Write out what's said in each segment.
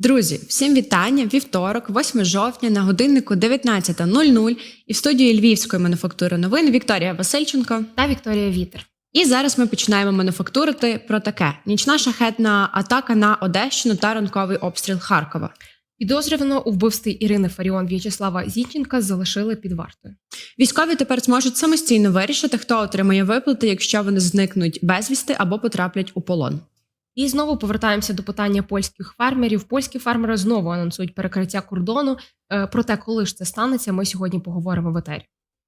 Друзі, всім вітання! Вівторок, 8 жовтня, на годиннику 19.00 і в студії Львівської мануфактури новин Вікторія Васильченко. та Вікторія Вітер. І зараз ми починаємо мануфактурити про таке: нічна шахетна атака на Одещину та ранковий обстріл Харкова. Підозрювано у вбивстві Ірини Фаріон В'ячеслава Зінченка залишили під вартою. Військові тепер зможуть самостійно вирішити, хто отримає виплати, якщо вони зникнуть безвісти або потраплять у полон. І знову повертаємося до питання польських фермерів. Польські фермери знову анонсують перекриття кордону. Е, Про те, коли ж це станеться, ми сьогодні поговоримо в етері.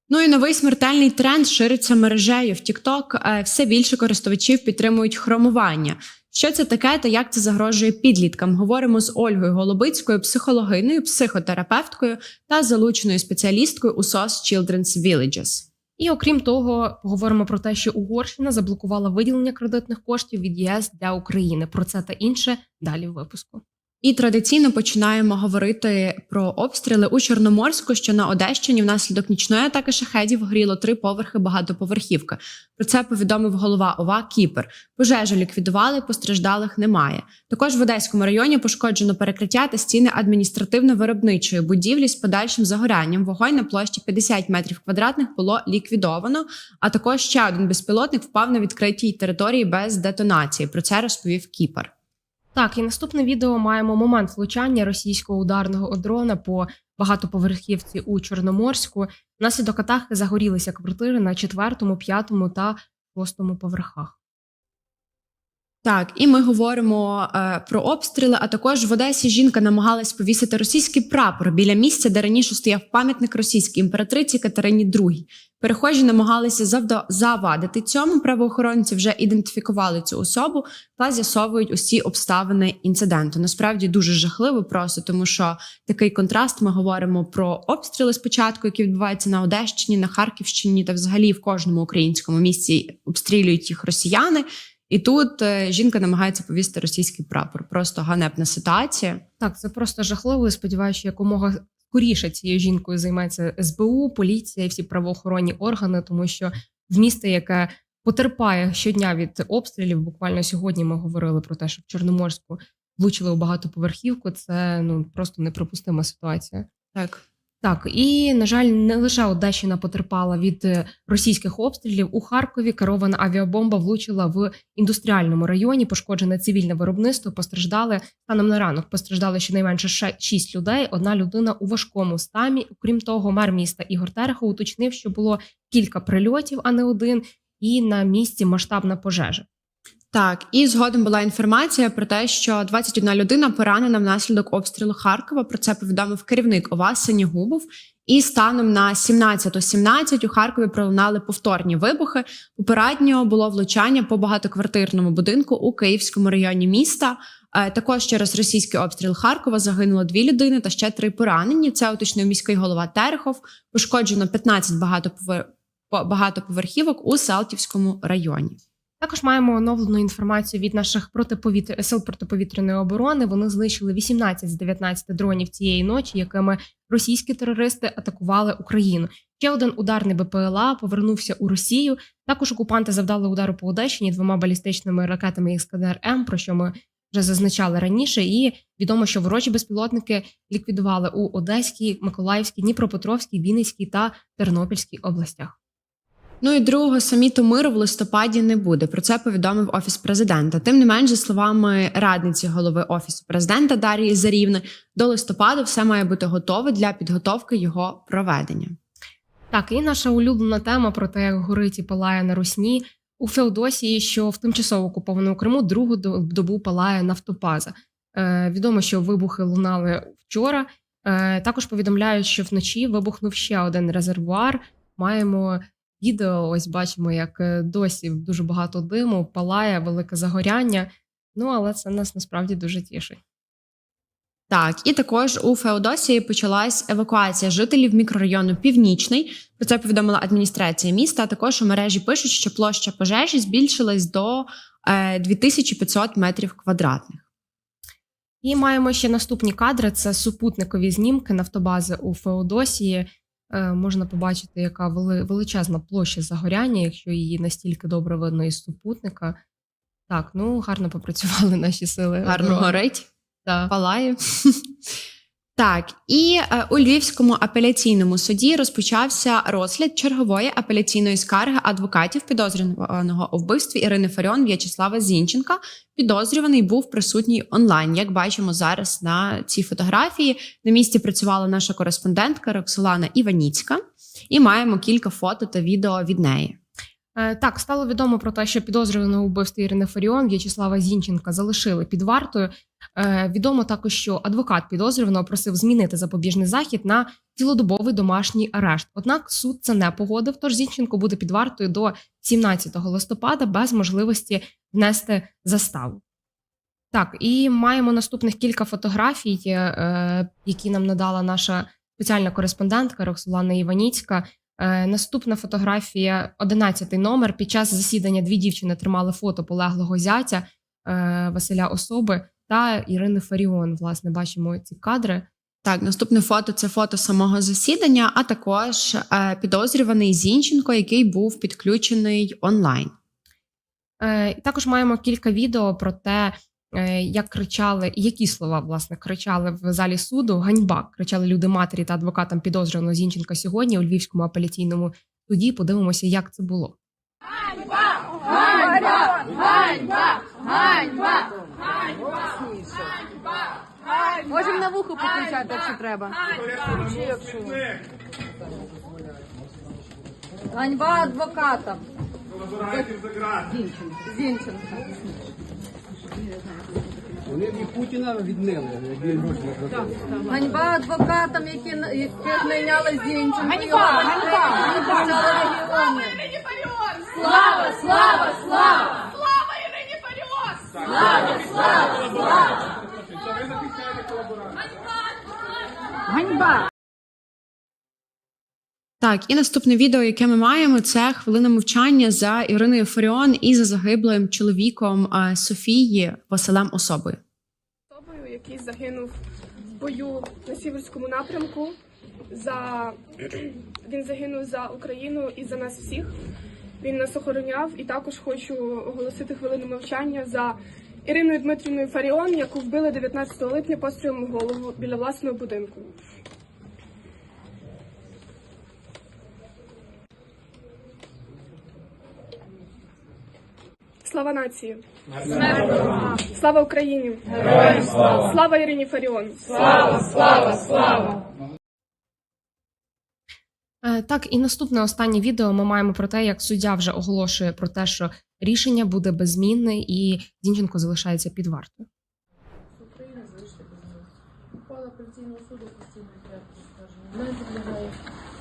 Ну і новий смертельний тренд шириться мережею в TikTok. Е, Все більше користувачів підтримують хромування. Що це таке та як це загрожує підліткам? Говоримо з Ольгою Голубицькою, психологиною, психотерапевткою та залученою спеціалісткою у SOS Children's Villages. І окрім того, поговоримо про те, що Угорщина заблокувала виділення кредитних коштів від ЄС для України. Про це та інше далі в випуску. І традиційно починаємо говорити про обстріли у Чорноморську, що на Одещині внаслідок нічної атаки шахедів горіло три поверхи багатоповерхівки. Про це повідомив голова ОВА Кіпр. Пожежу ліквідували, постраждалих немає. Також в Одеському районі пошкоджено перекриття та стіни адміністративно-виробничої будівлі з подальшим загорянням. Вогонь на площі 50 метрів квадратних було ліквідовано. А також ще один безпілотник впав на відкритій території без детонації. Про це розповів Кіпр. Так, і наступне відео маємо момент влучання російського ударного дрона по багатоповерхівці у Чорноморську. Внаслідок атаки загорілися квартири на четвертому, п'ятому та шостому поверхах. Так, і ми говоримо е, про обстріли. А також в Одесі жінка намагалась повісити російський прапор біля місця, де раніше стояв пам'ятник російській імператриці Катерині II. Перехожі намагалися завда- завадити цьому. Правоохоронці вже ідентифікували цю особу та з'ясовують усі обставини інциденту. Насправді дуже жахливо, просто тому що такий контраст. Ми говоримо про обстріли спочатку, які відбуваються на Одещині, на Харківщині та взагалі в кожному українському місці обстрілюють їх росіяни. І тут е, жінка намагається повісти російський прапор. Просто ганебна ситуація. Так, це просто жахливо. Сподіваюся, якомога скоріше цією жінкою займеться СБУ, поліція і всі правоохоронні органи, тому що в місто, яке потерпає щодня від обстрілів, буквально сьогодні ми говорили про те, що в Чорноморську влучили у багатоповерхівку. Це ну просто неприпустима ситуація. Так. Так, і на жаль, не лише Одещина потерпала від е, російських обстрілів. У Харкові керована авіабомба влучила в індустріальному районі. Пошкоджене цивільне виробництво. Постраждали станом на ранок. Постраждали щонайменше ше- шість людей. Одна людина у важкому стані. Окрім того, мер міста Ігор Терехов уточнив, що було кілька прильотів, а не один. І на місці масштабна пожежа. Так, і згодом була інформація про те, що 21 людина поранена внаслідок обстрілу Харкова. Про це повідомив керівник ОВА Синігубов. І станом на 17.17 у Харкові пролунали повторні вибухи. Попередньо було влучання по багатоквартирному будинку у Київському районі міста. Е, Також через російський обстріл Харкова загинуло дві людини та ще три поранені. Це уточнив міський голова Терехов. Пошкоджено 15 багатоповер... багатоповерхівок у Салтівському районі. Також маємо оновлену інформацію від наших протиповітря... сил протиповітряної оборони. Вони знищили 18 з 19 дронів цієї ночі, якими російські терористи атакували Україну. Ще один ударний БПЛА повернувся у Росію. Також окупанти завдали удару по Одещині двома балістичними ракетами Іскандер М, про що ми вже зазначали раніше. І відомо, що ворожі безпілотники ліквідували у Одеській, Миколаївській, Дніпропетровській, Вінницькій та Тернопільській областях. Ну і другого саміту миру в листопаді не буде. Про це повідомив офіс президента. Тим не менш, за словами радниці голови офісу президента Дарії Зарівни, до листопаду все має бути готове для підготовки його проведення. Так, і наша улюблена тема про те, як горить і палає на Русні у Феодосії, що в тимчасово окупованому Криму другу до- добу палає нафтопаза. Е, відомо, що вибухи лунали вчора. Е, також повідомляють, що вночі вибухнув ще один резервуар. Маємо відео. Ось бачимо, як е, досі дуже багато диму, палає велике загоряння. Ну але це нас насправді дуже тішить. Так, і також у Феодосії почалась евакуація жителів мікрорайону Північний. Про це повідомила адміністрація міста. А також у мережі пишуть, що площа пожежі збільшилась до е, 2500 метрів квадратних. І маємо ще наступні кадри: це супутникові знімки нафтобази у Феодосії. Е, можна побачити, яка величезна площа загоряння, якщо її настільки добре видно із супутника. Так, ну гарно попрацювали наші сили. Гарно горить. да. палає. Так, і е, у Львівському апеляційному суді розпочався розгляд чергової апеляційної скарги адвокатів підозрюваного у вбивстві Ірини Фаріон В'ячеслава Зінченка. Підозрюваний був присутній онлайн. Як бачимо зараз на цій фотографії, на місці працювала наша кореспондентка Роксолана Іваніцька, і маємо кілька фото та відео від неї. Е, Так, стало відомо про те, що підозрюваного вбивстві Ірини Фаріон В'ячеслава Зінченка залишили під вартою. Е, Відомо також, що адвокат підозрюваного просив змінити запобіжний захід на цілодобовий домашній арешт. Однак суд це не погодив. Тож Зінченко буде під вартою до 17 листопада без можливості внести заставу. Так, і маємо наступних кілька фотографій, е, які нам надала наша спеціальна кореспондентка Роксолана Іваніцька. Е, Наступна фотографія, 11 номер. Під час засідання дві дівчини тримали фото полеглого зятя е, Василя Особи та Ірини Фаріон. Власне, бачимо ці кадри. Так, наступне фото це фото самого засідання, а також е, підозрюваний Зінченко, який був підключений онлайн. Е, Також маємо кілька відео про те, е, як кричали, які слова власне кричали в залі суду. Ганьба кричали люди матері та адвокатам підозрюваного Зінченка сьогодні у Львівському апеляційному суді. Подивимося, як це було. Можемо на вухо покричати, якщо треба. Ганьба! Адвокатам. Зінченка. Вони від Путіна відмили, як він гроші не платив. Ганьба адвокатам, які яких найняли Зінченка. Ганьба, ганьба, ганьба. Слава, слава, слава! Слава! Ірині Фаріон! Так, і наступне відео, яке ми маємо, це хвилина мовчання за Іриною Фаріон і за загиблим чоловіком Софії Василем Особою. особою, який загинув в бою на сіверському напрямку. За він загинув за Україну і за нас всіх. Він нас охороняв. І також хочу оголосити хвилину мовчання за Іриною Дмитрівною Фаріон, яку вбили 19 липня пострілом в голову біля власного будинку. Слава нації! Слава Україні! слава! Слава Ірині Фаріон! Е, Так, і наступне останнє відео ми маємо про те, як суддя вже оголошує про те, що рішення буде беззмінне і Зінченко залишається під вартою. Ухвала апеляційного суду постійної порядку скарження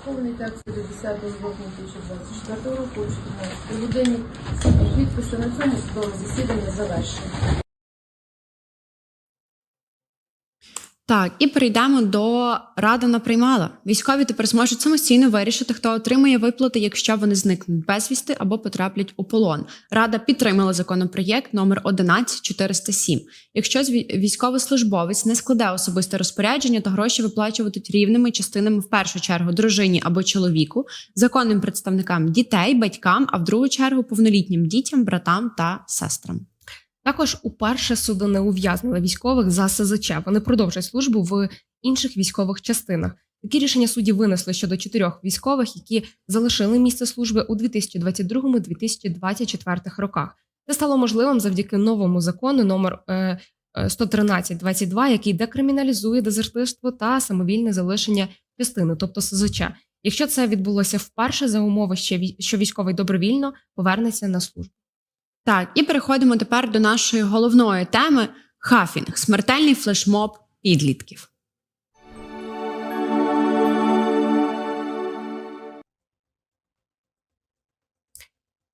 повний текст від 10 жовтня 2024 року о 14 годині. Підписи на цьому судове засідання завершено. Так, і перейдемо до Рада приймала. Військові тепер зможуть самостійно вирішити, хто отримує виплати, якщо вони зникнуть безвісти або потраплять у полон. Рада підтримала законопроєкт номер 11407. Якщо військовослужбовець не складе особисте розпорядження, то гроші виплачуватимуть рівними частинами в першу чергу дружині або чоловіку, законним представникам дітей, батькам, а в другу чергу повнолітнім дітям, братам та сестрам. Також уперше суди не ув'язнили військових за СЗЧ. Вони продовжують службу в інших військових частинах. Такі рішення судді винесли щодо чотирьох військових, які залишили місце служби у 2022-2024 роках. Це стало можливим завдяки новому закону номер е, е, 113-22, який декриміналізує дезертирство та самовільне залишення частини, тобто СЗЧ. Якщо це відбулося вперше за умови, що військовий добровільно повернеться на службу. Так, і переходимо тепер до нашої головної теми хафінг смертельний флешмоб підлітків.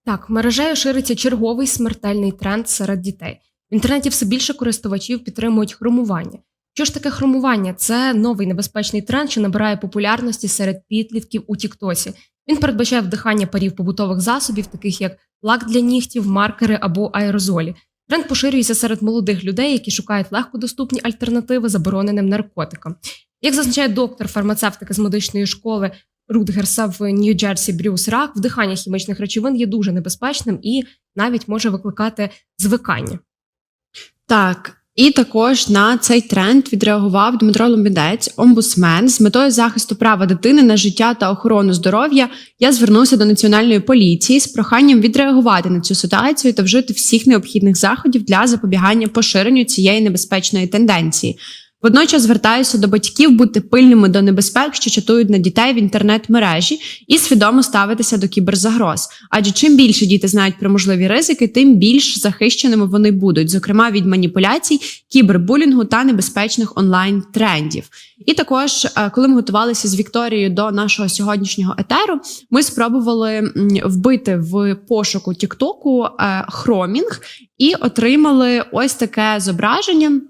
Так, мережею шириться черговий смертельний тренд серед дітей. В інтернеті все більше користувачів підтримують хромування. Що ж таке хромування? Це новий небезпечний тренд, що набирає популярності серед підлітків у Тіктосі. Він передбачає вдихання парів побутових засобів, таких як лак для нігтів, маркери або аерозолі. Тренд поширюється серед молодих людей, які шукають легкодоступні альтернативи забороненим наркотикам. Як зазначає доктор фармацевтики з медичної школи Рутгерса в Нью-Джерсі Брюс Рак, вдихання хімічних речовин є дуже небезпечним і навіть може викликати звикання. Так, І також на цей тренд відреагував Дмитро Ломбідець, омбусмен, з метою захисту права дитини на життя та охорону здоров'я. Я звернувся до національної поліції з проханням відреагувати на цю ситуацію та вжити всіх необхідних заходів для запобігання поширенню цієї небезпечної тенденції. Водночас звертаюся до батьків бути пильними до небезпек, що чатують на дітей в інтернет-мережі, і свідомо ставитися до кіберзагроз. Адже чим більше діти знають про можливі ризики, тим більш захищеними вони будуть, зокрема від маніпуляцій, кібербулінгу та небезпечних онлайн трендів. І також, е, коли ми готувалися з Вікторією до нашого сьогоднішнього етеру, ми спробували вбити в пошуку Тіктоку е, хромінг і отримали ось таке зображення.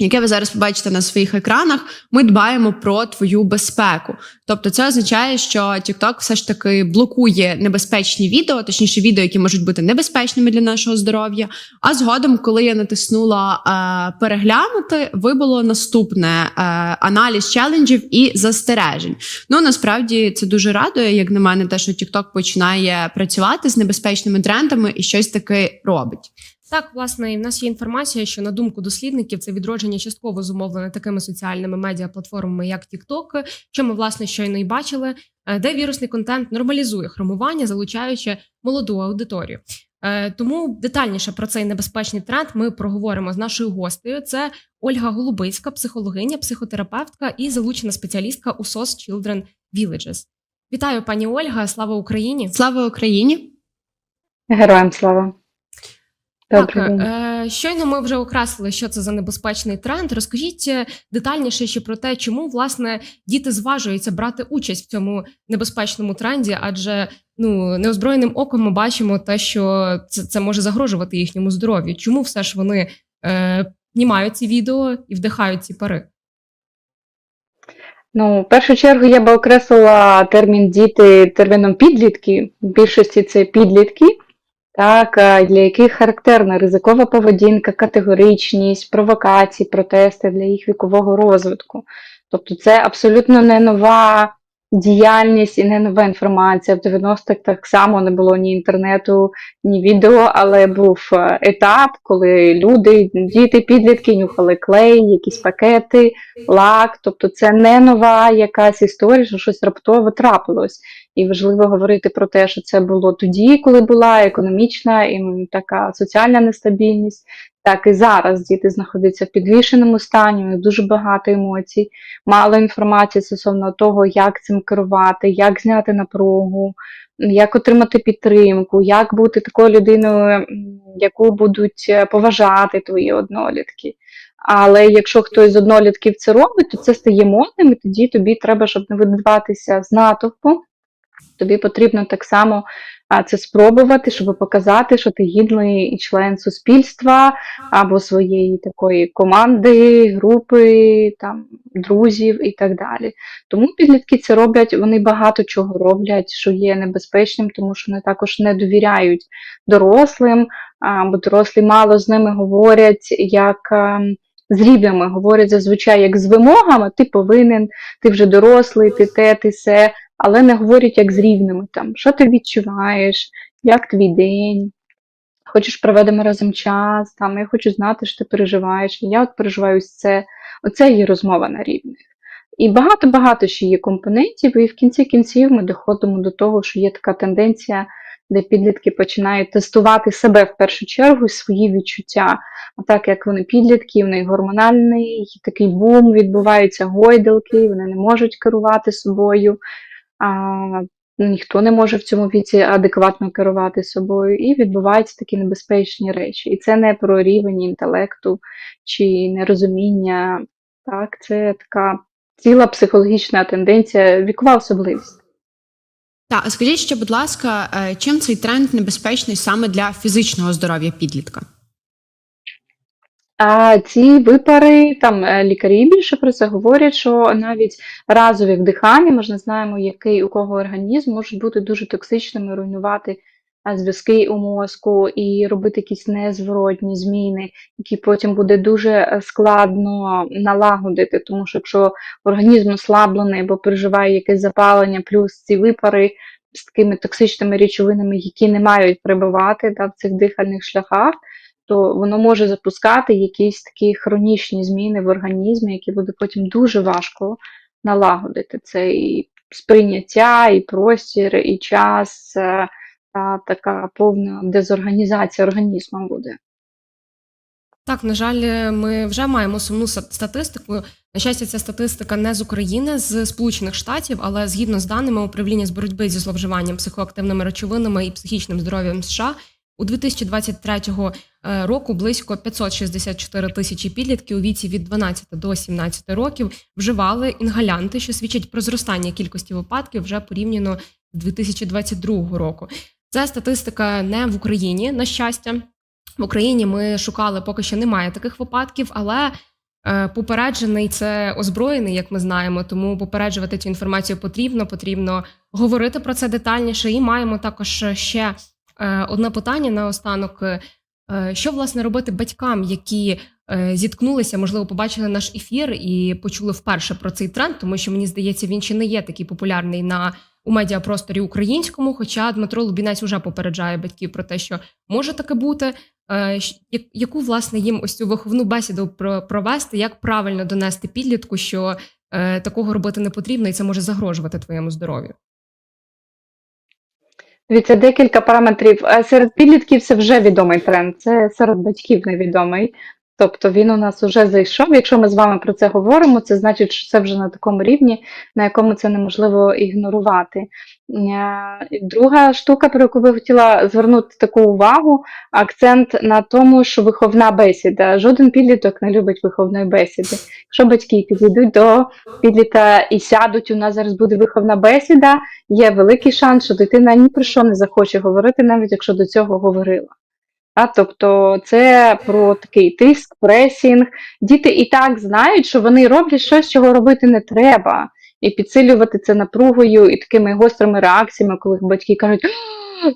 Яке ви зараз побачите на своїх екранах, ми дбаємо про твою безпеку. Тобто, це означає, що TikTok все ж таки блокує небезпечні відео, точніше, відео, які можуть бути небезпечними для нашого здоров'я. А згодом, коли я натиснула е, переглянути, вибуло наступне е, аналіз челенджів і застережень. Ну насправді це дуже радує, як на мене, те, що TikTok починає працювати з небезпечними трендами і щось таке робить. Так, власне, і в нас є інформація, що на думку дослідників це відродження частково зумовлене такими соціальними медіаплатформами, як TikTok, що ми власне щойно і бачили, е, де вірусний контент нормалізує хромування, залучаючи молоду аудиторію. Е, Тому детальніше про цей небезпечний тренд ми проговоримо з нашою гостею. Це Ольга Голубицька, психологиня, психотерапевтка і залучена спеціалістка у SOS Children Villages. Вітаю, пані Ольга! Слава Україні! Слава Україні! Героям слава. Так, день. е, щойно ми вже окреслили, що це за небезпечний тренд. Розкажіть е, детальніше ще про те, чому власне діти зважуються брати участь в цьому небезпечному тренді, адже ну неозброєним оком ми бачимо те, що це, це може загрожувати їхньому здоров'ю. Чому все ж вони е, знімають ці відео і вдихають ці пари? Ну, в першу чергу я би окреслила термін діти терміном підлітки. В більшості це підлітки, так, для яких характерна ризикова поведінка, категоричність, провокації, протести для їх вікового розвитку. Тобто це абсолютно не нова діяльність і не нова інформація. В 90-х так само не було ні інтернету, ні відео, але був е, етап, коли люди, діти, підлітки нюхали клей, якісь пакети, лак. Тобто це не нова якась історія, що щось раптово трапилось. І важливо говорити про те, що це було тоді, коли була економічна і така соціальна нестабільність. Так і зараз діти знаходяться в підвішеному стані, у них дуже багато емоцій, мало інформації стосовно того, як цим керувати, як зняти напругу, як отримати підтримку, як бути такою людиною, яку будуть е, поважати твої однолітки. Але якщо хтось з однолітків це робить, то це стає модним, і тоді тобі треба, щоб не видаватися з натовпу. Тобі потрібно так само це спробувати, щоб показати, що ти гідний член суспільства або своєї такої команди, групи, там, друзів і так далі. Тому підлітки це роблять, вони багато чого роблять, що є небезпечним, тому що вони також не довіряють дорослим, бо дорослі мало з ними говорять як. З рівнями говорять зазвичай як з вимогами, ти повинен, ти вже дорослий, ти те, ти се, але не говорять як з рівними, там, що ти відчуваєш, як твій день, хочеш проведемо разом час, там, я хочу знати, що ти переживаєш, я от переживаю це. Оце є розмова на рівних. І багато-багато ще є компонентів, і в кінці кінців ми доходимо до того, що є така тенденція, де підлітки починають тестувати себе в першу чергу і свої відчуття. А так як вони підлітки, в них гормональний такий бум, відбуваються гойдалки, вони не можуть керувати собою. А, ніхто не може в цьому віці адекватно керувати собою, і відбуваються такі небезпечні речі. І це не про рівень інтелекту чи нерозуміння. Так, це така ціла психологічна тенденція, вікова особливість. Так, а скажіть ще, будь ласка, е, чим цей тренд небезпечний саме для фізичного здоров'я підлітка? А ці випари, там е, лікарі більше про це говорять, що навіть разові вдихання, ми ж не знаємо, який у кого організм, можуть бути дуже токсичними, руйнувати зв'язки у мозку і робити якісь незворотні зміни, які потім буде дуже е, складно налагодити, тому що якщо організм ослаблений або переживає якесь запалення, плюс ці випари з такими токсичними речовинами, які не мають перебувати да, в цих дихальних шляхах, Тобто воно може запускати якісь такі хронічні зміни в організмі, які буде потім дуже важко налагодити. Це і сприйняття, і простір, і час, е, та така повна дезорганізація організму буде. Так, на жаль, ми вже маємо сумну статистику. На щастя, ця статистика не з України, з Сполучених Штатів, але згідно з даними управління з боротьби зі зловживанням психоактивними речовинами і психічним здоров'ям США. У 2023 е, року близько 564 тисячі підлітків у віці від 12 до 17 років вживали інгалянти, що свідчить про зростання кількості випадків вже порівняно з 2022 року. Це статистика не в Україні, на щастя. В Україні ми шукали, поки що немає таких випадків, але е, попереджений це озброєний, як ми знаємо. Тому попереджувати цю інформацію потрібно. Потрібно говорити про це детальніше. І маємо також ще одне питання наостанок. Е, Що власне робити батькам, які е, зіткнулися, можливо, побачили наш ефір і почули вперше про цей тренд, тому що мені здається, він ще не є такий популярний на у медіапросторі українському. Хоча Дмитро Лубінець уже попереджає батьків про те, що може таке бути. Е, Яку власне їм ось цю виховну бесіду про- провести, як правильно донести підлітку, що е, такого робити не потрібно, і це може загрожувати твоєму здоров'ю? Дивіться, декілька параметрів. Е, Серед підлітків це вже відомий тренд, це серед батьків невідомий. Тобто він у нас вже зайшов. Якщо ми з вами про це говоримо, це значить, що це вже на такому рівні, на якому це неможливо ігнорувати. Е, Друга штука, про яку би хотіла звернути таку увагу, акцент на тому, що виховна бесіда. Жоден підліток не любить виховної бесіди. Якщо батьки підійдуть до підлітка і сядуть, у нас зараз буде виховна бесіда, є великий шанс, що дитина ні про що не захоче говорити, навіть якщо до цього говорила. А, тобто це про такий тиск, пресінг. Діти і так знають, що вони роблять щось, чого робити не треба. І підсилювати це напругою і такими гострими реакціями, коли батьки кажуть,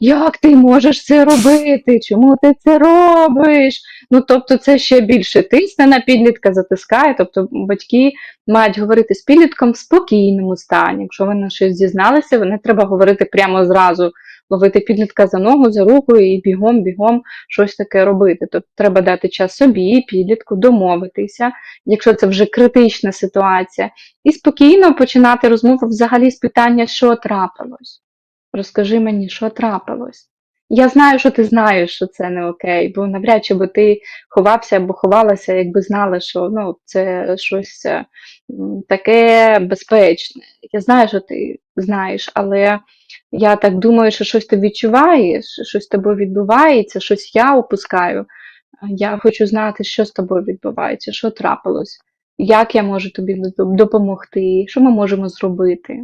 як ти можеш це робити? Чому ти це робиш? Ну, тобто, це ще більше тисне на підлітка, затискає. Тобто батьки мають говорити з підлітком в спокійному стані. Якщо вони щось дізналися, не треба говорити прямо зразу, ловити підлітка за ногу, за руку і бігом, бігом щось таке робити. Тобто треба дати час собі, підлітку, домовитися, якщо це вже критична ситуація, і спокійно починати розмову взагалі з питання, що трапилось. Розкажи мені, що трапилось. Я знаю, що ти знаєш, що це не окей, бо навряд чи би ти ховався або ховалася, якби знала, що ну, це щось таке безпечне. Я знаю, що ти знаєш, але я так думаю, що щось ти відчуваєш, щось з тобою відбувається, щось я опускаю. Я хочу знати, що з тобою відбувається, що трапилось, як я можу тобі допомогти, що ми можемо зробити.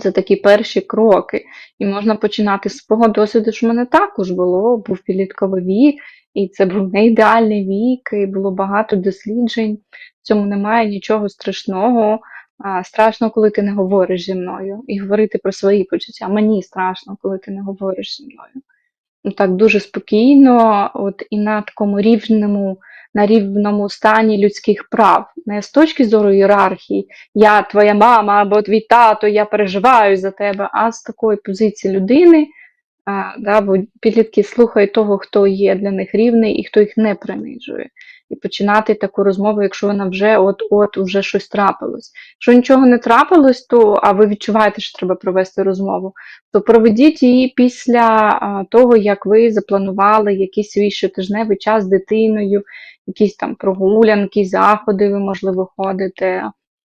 Це такі перші кроки. І можна починати з свого досвіду, що в мене також було, був підлітковий вік, і це був не ідеальний вік, і було багато досліджень. В цьому немає нічого страшного. Страшно, коли ти не говориш зі мною, і говорити про свої почуття. Мені страшно, коли ти не говориш зі мною. Ну, так дуже спокійно, от і на такому рівному, на рівному стані людських прав, не з точки зору ієрархії, я твоя мама або твій тато, я переживаю за тебе, а з такої позиції людини, а, да, бо підлітки слухають того, хто є для них рівний і хто їх не принижує. І починати таку розмову, якщо вона вже от-от вже щось трапилось. Якщо нічого не трапилось, то а ви відчуваєте, що треба провести розмову, то проведіть її після того, як ви запланували якийсь свій щотижневий час з дитиною, якісь там прогулянки, заходи ви, можливо, ходите,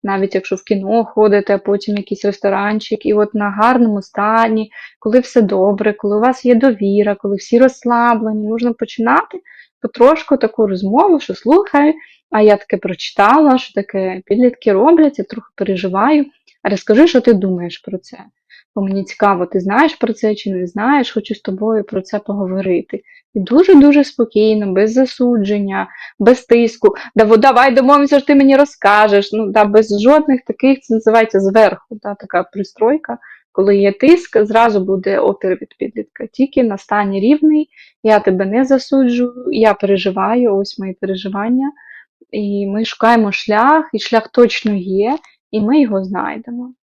навіть якщо в кіно ходите, а потім якийсь ресторанчик, і от на гарному стані, коли все добре, коли у вас є довіра, коли всі розслаблені, можна починати потрошку таку розмову, що слухай, а я таке прочитала, що таке підлітки роблять, я трохи переживаю. А розкажи, що ти думаєш про це. Бо мені цікаво, ти знаєш про це чи не знаєш, хочу з тобою про це поговорити. І дуже-дуже спокійно, без засудження, без тиску. Да, во, давай домовимося, що ти мені розкажеш. Ну, да, без жодних таких, це називається зверху, да, така пристройка. Коли є тиск, зразу буде опір від підлітка. Тільки на стані рівний, я тебе не засуджую, я переживаю, ось мої переживання. І ми шукаємо шлях, і шлях точно є, і ми його знайдемо.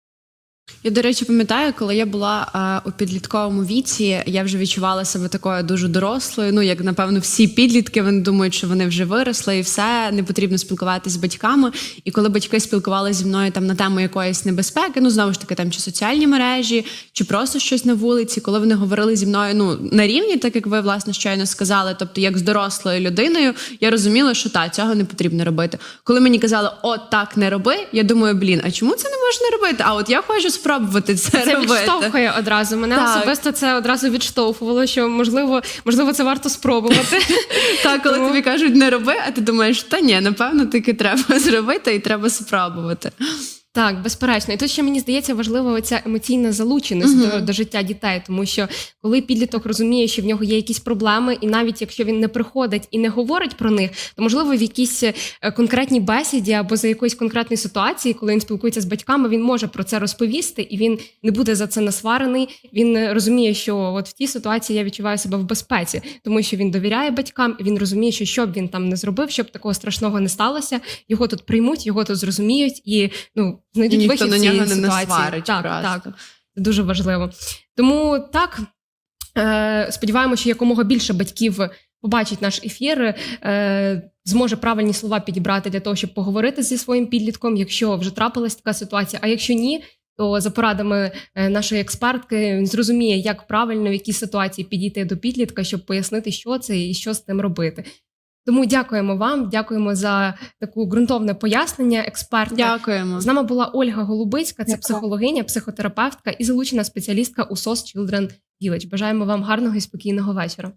Я, до речі, пам'ятаю, коли я була е, у підлітковому віці, я вже відчувала себе такою дуже дорослою. Ну, як напевно, всі підлітки вони думають, що вони вже виросли, і все не потрібно спілкуватися з батьками. І коли батьки спілкувалися зі мною там на тему якоїсь небезпеки, ну знову ж таки, там чи соціальні мережі, чи просто щось на вулиці, коли вони говорили зі мною ну на рівні, так як ви власне щойно сказали, тобто як з дорослою людиною, я розуміла, що та цього не потрібно робити. Коли мені казали, о, так не роби, я думаю, блін, а чому це не можна робити? А от я хочу спробувати це, Це робити. відштовхує одразу. Мене Так. особисто це одразу відштовхувало, що можливо, можливо, це варто спробувати. Так, коли Тому- тобі кажуть не роби, а ти думаєш, та ні, напевно, таки треба зробити і треба спробувати. Так, безперечно. І тут ще мені здається важлива оця емоційна залученість Мгм. до, до життя дітей, тому що коли підліток розуміє, що в нього є якісь проблеми, і навіть якщо він не приходить і не говорить про них, то можливо в якійсь е, конкретній бесіді або за якоїсь конкретної ситуації, коли він спілкується з батьками, він може про це розповісти, і він не буде за це насварений. Він е, розуміє, що от в тій ситуації я відчуваю себе в безпеці, тому що він довіряє батькам, і він розуміє, що що б він там не зробив, щоб такого страшного не сталося. Його тут приймуть, його тут зрозуміють і ну знайдуть І ніхто вихід з цієї нього не ситуації. насварить Так, просто. так. Це дуже важливо. Тому так е, сподіваємося, що якомога більше батьків побачить наш ефір, е, зможе правильні слова підібрати для того, щоб поговорити зі своїм підлітком, якщо вже трапилась така ситуація. А якщо ні, то за порадами е, нашої експертки він зрозуміє, як правильно в якій ситуації підійти до підлітка, щоб пояснити, що це і що з тим робити. Тому дякуємо вам, дякуємо за таку ґрунтовне пояснення експерта. Дякуємо. З нами була Ольга Голубицька, це Дякую. психологиня, психотерапевтка і залучена спеціалістка у SOS Children Village. Бажаємо вам гарного і спокійного вечора.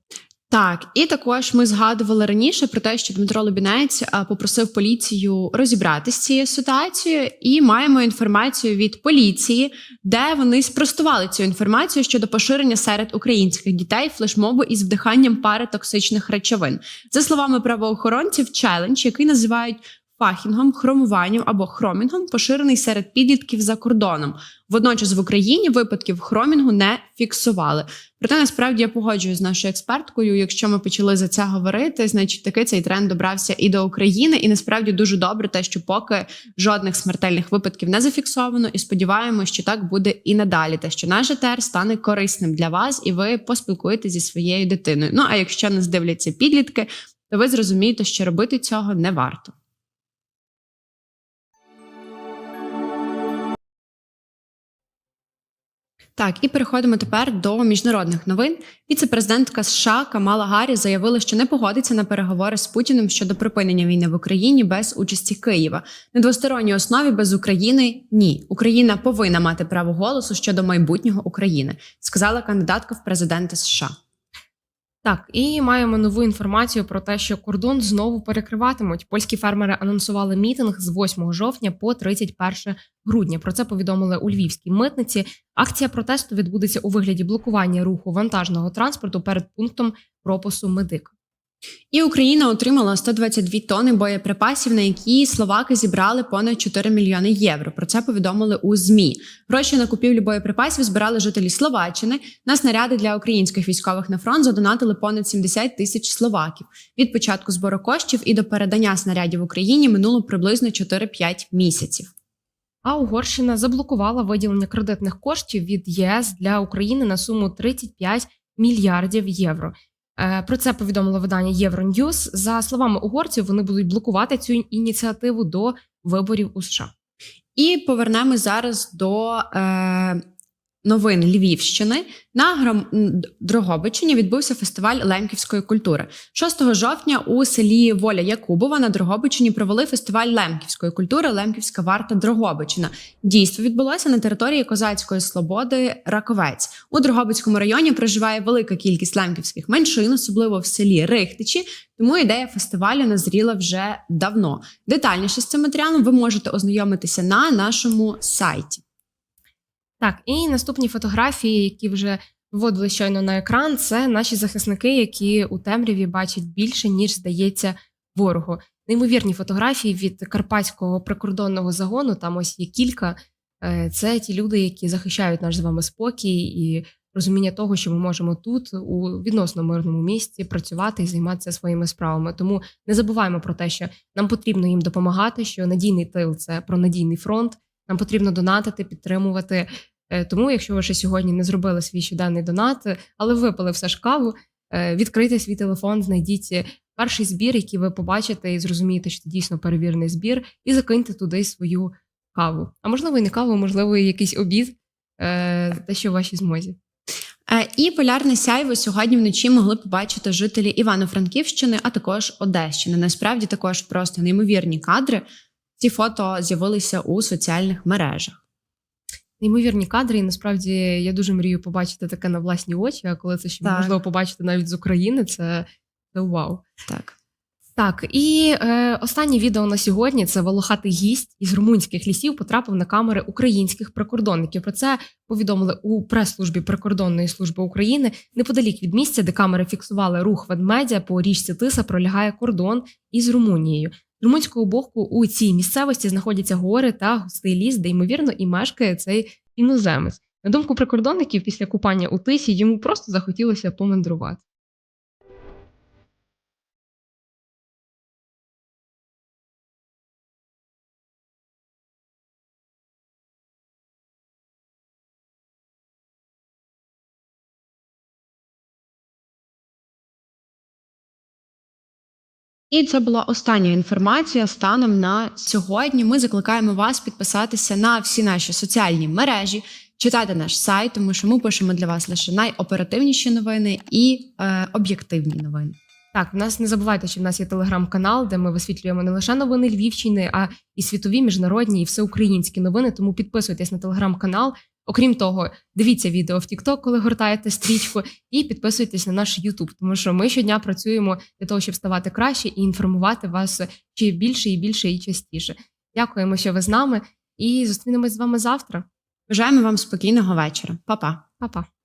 Так, і також ми згадували раніше про те, що Дмитро Лубінець попросив поліцію розібратися з цією ситуацією, і маємо інформацію від поліції, де вони спростували цю інформацію щодо поширення серед українських дітей флешмобу із вдиханням пари токсичних речовин. За словами правоохоронців, челендж, який називають фахінгом, хромуванням або хромінгом, поширений серед підлітків за кордоном. Водночас в Україні випадків хромінгу не фіксували. Проте насправді я погоджуюсь з нашою експерткою. Якщо ми почали за це говорити, значить таки цей тренд добрався і до України. І насправді дуже добре, те, що поки жодних смертельних випадків не зафіксовано, і сподіваємося, що так буде і надалі. Те, що наш етер стане корисним для вас, і ви поспілкуєтеся зі своєю дитиною. Ну а якщо нас дивляться підлітки, то ви зрозумієте, що робити цього не варто. Так, і переходимо тепер до міжнародних новин. Віце-президентка США Камала Гаррі заявила, що не погодиться на переговори з Путіним щодо припинення війни в Україні без участі Києва. На двосторонній основі без України ні. Україна повинна мати право голосу щодо майбутнього України, сказала кандидатка в президенти США. Так, і маємо нову інформацію про те, що кордон знову перекриватимуть. Польські фермери анонсували мітинг з 8 жовтня по 31 грудня. Про це повідомили у Львівській митниці. Акція протесту відбудеться у вигляді блокування руху вантажного транспорту перед пунктом пропусу медик. І Україна отримала 122 тони боєприпасів, на які словаки зібрали понад 4 мільйони євро. Про це повідомили у змі. Гроші на купівлю боєприпасів збирали жителі Словаччини. На снаряди для українських військових на фронт задонатили понад 70 тисяч словаків. Від початку збору коштів і до передання снарядів Україні минуло приблизно 4-5 місяців. А Угорщина заблокувала виділення кредитних коштів від ЄС для України на суму 35 мільярдів євро. Е, Про це повідомило видання Євроньюз. За словами угорців, вони будуть блокувати цю ініціативу до виборів у США. І повернемось зараз до е, новин Львівщини. На Гром... Дрогобичині відбувся фестиваль лемківської культури. 6 жовтня у селі Воля Якубова на Дрогобичині провели фестиваль лемківської культури Лемківська варта Дрогобичина. Дійство відбулося на території козацької слободи Раковець. У Дрогобицькому районі проживає велика кількість лемківських меншин, особливо в селі Рихтичі. Тому ідея фестивалю назріла вже давно. Детальніше з цим матеріалом ви можете ознайомитися на нашому сайті. Так, і наступні фотографії, які вже вводили щойно на екран, це наші захисники, які у темряві бачать більше, ніж здається ворогу. Неймовірні фотографії від карпатського прикордонного загону. Там ось є кілька. Е, Це ті люди, які захищають наш з вами спокій і розуміння того, що ми можемо тут у відносно мирному місці працювати і займатися своїми справами. Тому не забуваємо про те, що нам потрібно їм допомагати. Що надійний тил це про надійний фронт. Нам потрібно донатити, підтримувати. Е, Тому, якщо ви ще сьогодні не зробили свій щоденний донат, е, але випили все ж каву, е, відкрийте свій телефон, знайдіть перший збір, який ви побачите, і зрозумієте, що це дійсно перевірений збір, і закиньте туди свою каву. А можливо, і не каву, можливо, і якийсь обід, те, що в вашій змозі. І полярне сяйво сьогодні вночі могли побачити жителі Івано-Франківщини, а також Одещини. Насправді також просто неймовірні кадри. Ці фото з'явилися у соціальних мережах. Неймовірні кадри, і насправді я дуже мрію побачити таке на власні очі. А коли це ще Так. можливо побачити навіть з України, це, це вау. Так. Так, і е, останнє відео на сьогодні це волохатий гість із румунських лісів потрапив на камери українських прикордонників. Про це повідомили у прес-службі прикордонної служби України. Неподалік від місця, де камери фіксували рух ведмедя по річці Тиса, пролягає кордон із Румунією. Румунського боку у цій місцевості знаходяться гори та густий ліс, де ймовірно і мешкає цей іноземець. На думку прикордонників, після купання у тисі йому просто захотілося помандрувати. І це була остання інформація станом на сьогодні. Ми закликаємо вас підписатися на всі наші соціальні мережі, читати наш сайт, тому що ми пишемо для вас лише найоперативніші новини і е, об'єктивні новини. Так, в нас не забувайте, що в нас є телеграм-канал, де ми висвітлюємо не лише новини Львівщини, а і світові, міжнародні, і всеукраїнські новини. Тому підписуйтесь на телеграм-канал. Окрім того, дивіться відео в TikTok, коли гортаєте стрічку, і підписуйтесь на наш YouTube, тому що ми щодня працюємо для того, щоб ставати краще і інформувати вас ще більше і більше і частіше. Дякуємо, що ви з нами, і зустрінемось з вами завтра. Бажаємо вам спокійного вечора. Па-па! Па-па.